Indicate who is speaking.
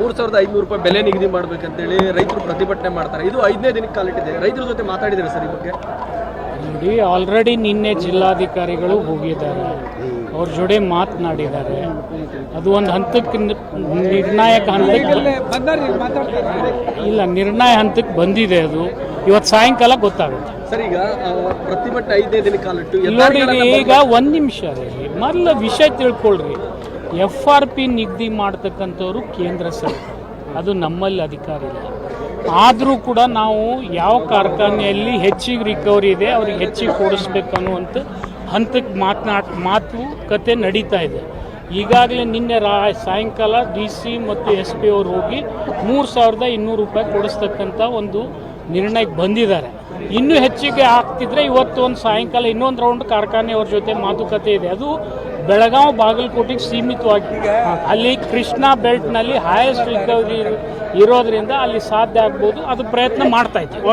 Speaker 1: ಮೂರ್ ಸಾವಿರದ ಐನೂರು ರೂಪಾಯಿ ಬೆಲೆ ನಿಗದಿ ಮಾಡ್ಬೇಕಂತೇಳಿ ರೈತರು ಪ್ರತಿಭಟನೆ ಮಾಡ್ತಾರೆ. ಇದು ಐದನೇ ದಿನಕ್ಕೆ ಕಾಲಿಟ್ಟಿದೆ ರೈತರ ಜೊತೆ ಮಾತಾಡಿದ್ರೆ ಸರ್ ಈ ಬಗ್ಗೆ.
Speaker 2: ನೋಡಿ ಆಲ್ರೆಡಿ ನಿನ್ನೆ ಜಿಲ್ಲಾಧಿಕಾರಿಗಳು ಹೋಗಿದ್ದಾರೆ. ಅವ್ರ ಜೋಡಿ ಮಾತನಾಡಿದ್ದಾರೆ. ಅದು ಒಂದು ಹಂತಕ್ಕೆ ನಿರ್ಣಾಯಕ ಹಂತಕ್ಕೆ ಇಲ್ಲ ನಿರ್ಣಯ ಹಂತಕ್ಕೆ ಬಂದಿದೆ ಅದು. ಇವತ್ತು ಸಾಯಂಕಾಲ ಗೊತ್ತಾಗುತ್ತೆ.
Speaker 1: ಸರ್ ಈಗ ಪ್ರತಿಭಟನೆ ಐದನೇ ದಿನ ಕಾಲಿಟ್ಟು
Speaker 2: ಇಲ್ಲಿ ನೋಡಿ ಈಗ ಒಂದು ನಿಮಿಷ ರೀ ಮೊದಲ ವಿಷಯ ತಿಳ್ಕೊಳ್ರಿ. ಎಫ್ ಆರ್ ಪಿ ನಿಗದಿ ಮಾಡ್ತಕ್ಕಂಥವ್ರು ಕೇಂದ್ರ ಸರ್ಕಾರ ಅದು ನಮ್ಮಲ್ಲಿ ಅಧಿಕಾರ ಇಲ್ಲ. ಆದರೂ ಕೂಡ ನಾವು ಯಾವ ಕಾರ್ಖಾನೆಯಲ್ಲಿ ಹೆಚ್ಚಿಗೆ ರಿಕವರಿ ಇದೆ, ಅವ್ರಿಗೆ ಹೆಚ್ಚಿಗೆ ಕೊಡಿಸ್ಬೇಕು ಅನ್ನುವಂಥ ಹಂತಕ್ಕೆ ಮಾತನಾಡ್ ಮಾತುಕತೆ ನಡೀತಾ ಇದೆ. ಈಗಾಗಲೇ ನಿನ್ನೆ ರಾ, ಸಾಯಂಕಾಲ ಡಿ ಸಿ ಮತ್ತು ಎಸ್ ಪಿ ಅವರು ಹೋಗಿ ಮೂರು ಸಾವಿರದ ಇನ್ನೂರು ರೂಪಾಯಿ ಕೊಡಿಸ್ತಕ್ಕಂಥ ಒಂದು ನಿರ್ಣಯಕ್ಕೆ ಬಂದಿದ್ದಾರೆ. ಇನ್ನೂ ಹೆಚ್ಚಿಗೆ ಆಗ್ತಿದ್ರೆ ಇವತ್ತು ಒಂದು ಸಾಯಂಕಾಲ ಇನ್ನೊಂದು ರೌಂಡ್ ಕಾರ್ಖಾನೆಯವ್ರ ಜೊತೆ ಮಾತುಕತೆ ಇದೆ. ಅದು ಬೆಳಗಾವಿ ಬಾಗಲಕೋಟೆಗೆ ಸೀಮಿತವಾಗಿ. ಅಲ್ಲಿ ಕೃಷ್ಣಾ ಬೆಲ್ಟ್ನಲ್ಲಿ ಹೈಯೆಸ್ಟ್ ರಿಕವರಿ ಇರೋದ್ರಿಂದ ಅಲ್ಲಿ ಸಾಧ್ಯ ಆಗ್ಬೋದು. ಅದು ಪ್ರಯತ್ನ ಮಾಡ್ತಾ ಇದ್ದೀವಿ.